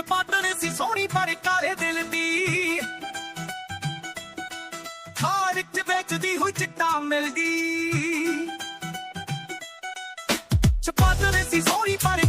ਚ ਪਾਤਣ ਸੀ ਸੋਹਣੀ, ਪਰ ਕਾਲੇ ਦਿਲ ਦੀ। ਖਾਰ ਚ ਵੇਚਦੀ ਹੋਈ ਚਿੱਟਾ ਮਿਲ ਗਈ ਚਪਾਤਣ ਸੀ ਸੋਹਣੀ, ਪਰ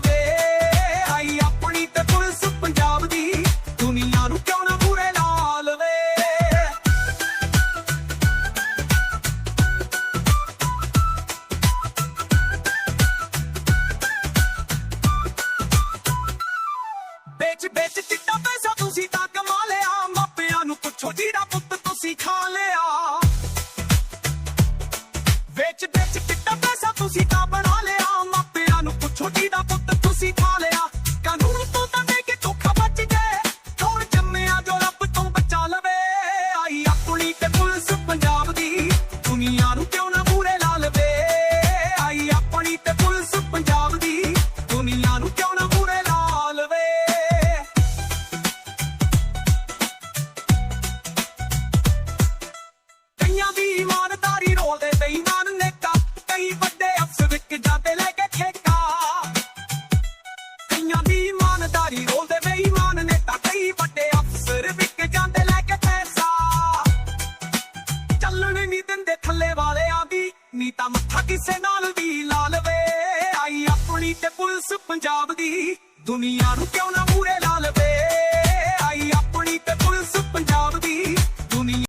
the way ਪੰਜਾਬ ਦੀ ਦੁਨੀਆ ਨੂੰ ਕਿਉਂ ਨਾ ਮੂਰੇ ਲਾ ਲਵੇ? ਆਈ ਆਪਣੀ ਤੇ ਪੁਲਿਸ ਪੰਜਾਬ ਦੀ।